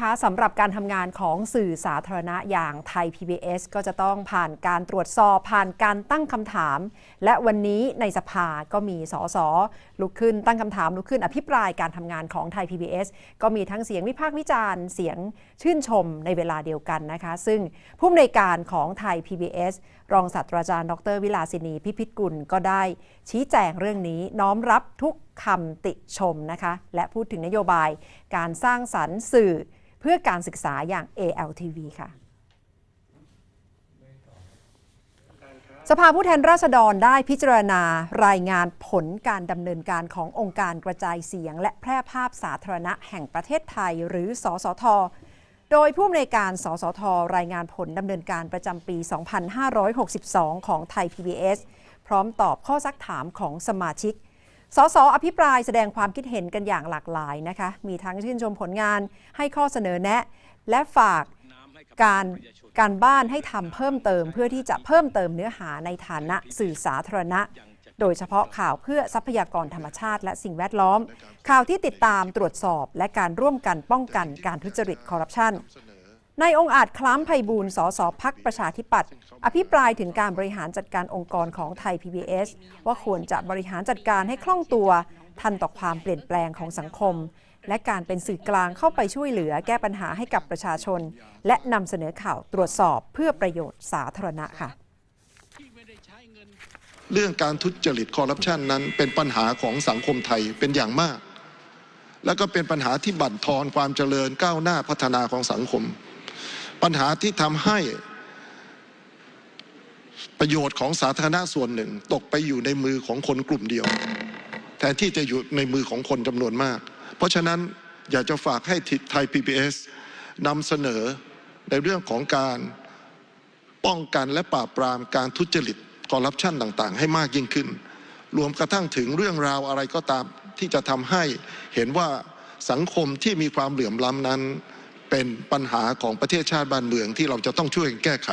คะสำหรับการทำงานของสื่อสาธารณะอย่างไทย PBS ก็จะต้องผ่านการตรวจสอบผ่านการตั้งคำถาม และวันนี้ในสภาก็มีสสลุกขึ้นตั้งคำถามลุกขึ้นอภิปรายการทำงานของไทย PBS ก็มีทั้งเสียงวิพากษ์วิจารณ์ เสียงชื่นชมในเวลาเดียวกันนะคะ ซึ่งผู้อำนวยการของไทย PBS รองศาสตราจารย์ ดร วิลาสินีพิพิธกุลก็ได้ ชี้แจงเรื่องนี้น้อมรับทุกคำติชมนะคะ และพูดถึงนโยบายการสร้างสรรค์สื่อ พื่อการศึกษาอย่าง ALTV ค่ะสภาผู้แทนราษฎรได้พิจารณารายงานผลการดำเนินการขององค์การกระจายเสียง และแพร่ภาพสาธารณะแห่งประเทศไทย หรือ สสท โดยผู้อำนวยการ สสท รายงานผลดำเนินการประจำปี 2562 ของไทย PBS พร้อมตอบข้อซักถามของสมาชิก สสอภิปรายแสดงความคิดเห็นกันอย่างหลากหลายนะคะ มีทั้งชื่นชมผลงานให้ข้อเสนอแนะ และฝากการการบ้านให้ทำเพิ่มเติม เพื่อที่จะเพิ่มเติมเนื้อหาในฐานะสื่อสาธารณะ โดยเฉพาะข่าวเพื่อทรัพยากรธรรมชาติ และสิ่งแวดล้อม ข่าวที่ติดตามตรวจสอบ และการร่วมกันป้องกันการทุจริตคอร์รัปชัน ในองอาจคล้ำไพบูลย์สสพักประชาธิปัตย์อภิปรายถึงการบริหารจัดการองค์กรของไทย PBS ว่าควรจะบริหารจัดการให้คล่องตัว ทันต่อความเปลี่ยนแปลงของสังคม และการเป็นสื่อกลางเข้าไปช่วยเหลือแก้ปัญหาให้กับประชาชน และนำเสนอข่าวตรวจสอบเพื่อประโยชน์สาธารณะค่ะเรื่องการทุจริตคอร์รัปชันนั้นเป็นปัญหาของสังคมไทยเป็นอย่างมาก แล้วก็เป็นปัญหาที่บั่นทอนความเจริญก้าวหน้าพัฒนาของสังคม ปัญหาที่ทำให้ประโยชน์ของสาธารณะส่วนหนึ่ง ตกไปอยู่ในมือของคนกลุ่มเดียวแทนที่จะอยู่ในมือของคนจำนวนมาก เพราะฉะนั้นอยากจะฝากให้ไทย PBS นำเสนอในเรื่องของการป้องกันและปราบปรามการทุจริตคอร์รัปชันต่างๆ ให้มากยิ่งขึ้น รวมกระทั่งถึงเรื่องราวอะไรก็ตามที่จะทำให้เห็นว่าสังคมที่มีความเหลื่อมล้ำนั้น เป็นปัญหาของประเทศชาติบ้านเมืองที่เราจะต้องช่วยกันแก้ไข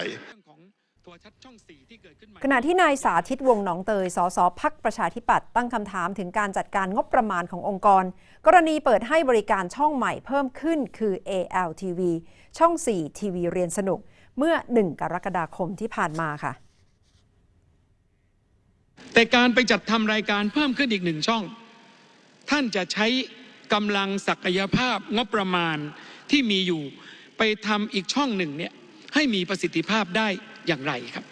ขณะที่นายสาธิตวงศ์หนองเตย สสพักประชาธิปัตย์ตั้งคำถามถึงการจัดการงบประมาณขององค์กร กรณีเปิดให้บริการช่องใหม่เพิ่มขึ้นคือ ALTV ช่อง 4 ทีวีเรียนสนุก เมื่อ 1 กรกฎาคมที่ผ่านมาค่ะ แต่การไปจัดทำรายการเพิ่มขึ้นอีกหนึ่งช่อง ท่านจะใช้กำลังศักยภาพงบประมาณ ที่มีอยู่ไปทำอีกช่องหนึ่งเนี่ยให้มีประสิทธิภาพได้อย่างไรครับ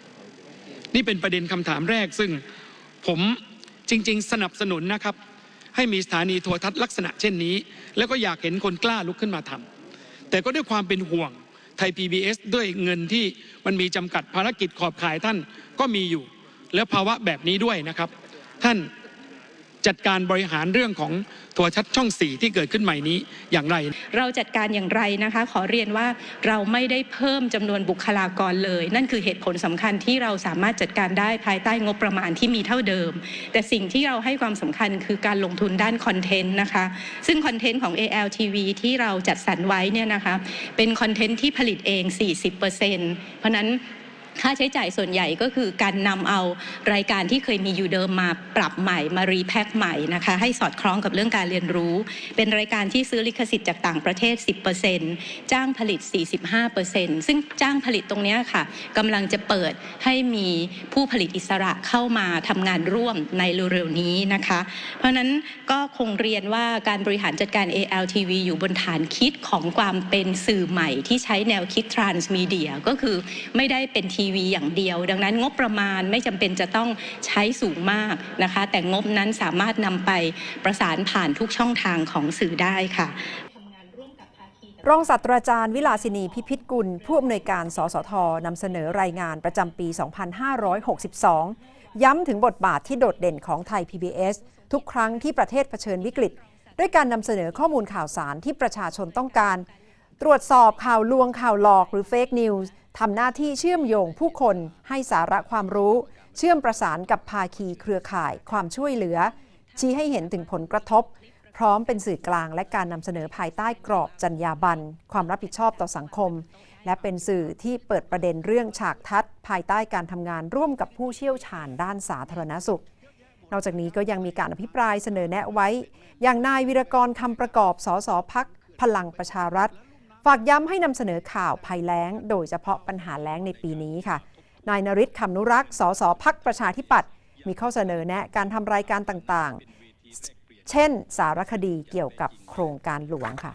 นี่เป็นประเด็นคำถามแรกซึ่งผมจริง ๆ สนับสนุนนะครับ ให้มีสถานีโทรทัศน์ลักษณะเช่นนี้ แล้วก็อยากเห็นคนกล้าลุกขึ้นมาทำแต่ก็ด้วยความเป็นห่วงไทย PBS ด้วยเงินที่มันมีจำกัดภารกิจขอบข่ายท่านก็มีอยู่ แล้วภาวะแบบนี้ด้วยนะครับ ท่าน จัดการบริหารเรื่องของโทรทัศน์ช่องสี่ที่เกิดขึ้นใหม่นี้อย่างไร เราจัดการอย่างไรนะคะ ขอเรียนว่าเราไม่ได้เพิ่มจำนวนบุคลากรเลย นั่นคือเหตุผลสำคัญที่เราสามารถจัดการได้ภายใต้งบประมาณที่มีเท่าเดิม แต่สิ่งที่เราให้ความสำคัญคือการลงทุนด้านคอนเทนต์นะคะ ซึ่งคอนเทนต์ของ ALTV ที่เราจัดสรรไว้เนี่ยนะคะเป็นคอนเทนต์ที่ผลิตเอง 40%เพราะนั้น ค่าใช้จ่ายส่วนใหญ่ก็คือการนำเอารายการที่เคยมีอยู่เดิมมาปรับใหม่มารีแพ็คใหม่นะคะให้สอดคล้องกับเรื่องการเรียนรู้ เป็นรายการที่ซื้อลิขสิทธิ์จากต่างประเทศ 10%จ้างผลิต 45%ซึ่งจ้างผลิตตรงนี้ค่ะกำลังจะเปิดให้มีผู้ผลิตอิสระเข้ามาทำงานร่วมในเร็วๆนี้นะคะ เพราะนั้นก็คงเรียนว่าการบริหารจัดการ ALTV อยู่บนฐานคิดของความเป็นสื่อใหม่ที่ใช้แนวคิด transmedia ก็คือไม่ได้เป็นทีีวีอย่างเดียว ดังนั้นงบประมาณไม่จำเป็นจะต้องใช้สูงมากนะคะ แต่งบนั้นสามารถนำไปประสานผ่านทุกช่องทางของสื่อได้ค่ะรองศาสตราจารย์วิลาสินีพิพิธกุล ผู้อำนวยการ สสทนำเสนอรายงานประจำปี 2562 ย้ำถึงบทบาทที่โดดเด่นของไทย PBS ทุกครั้งที่ประเทศเผชิญวิกฤต ด้วยการนำเสนอข้อมูลข่าวสารที่ประชาชนต้องการ ตรวจสอบข่าวลวงข่าวหลอกหรือเฟกนิวส์ ทำหน้าที่เชื่อมโยงผู้คนให้สาระความรู้ เชื่อมประสานกับภาคีเครือข่ายความช่วยเหลือ ชี้ให้เห็นถึงผลกระทบ พร้อมเป็นสื่อกลางและการนำเสนอภายใต้กรอบจรรยาบรรณความรับผิดชอบต่อสังคม และเป็นสื่อที่เปิดประเด็นเรื่องฉากทัศน์ ภายใต้การทำงานร่วมกับผู้เชี่ยวชาญด้านสาธารณสุขนอกจากนี้ก็ยังมีการอภิปรายเสนอแนะไว้ อย่างนายวิรกรคำประกอบสสพักพลังประชารัฐ ฝากย้ำให้นำเสนอข่าวภัยแล้ง โดยเฉพาะปัญหาแล้งในปีนี้ค่ะ นายนริศคำนุรักษ์ สสพักประชาธิปัตย์มีข้อเสนอแนะการทำรายการต่างๆ เช่น สารคดีเกี่ยวกับโครงการหลวงค่ะ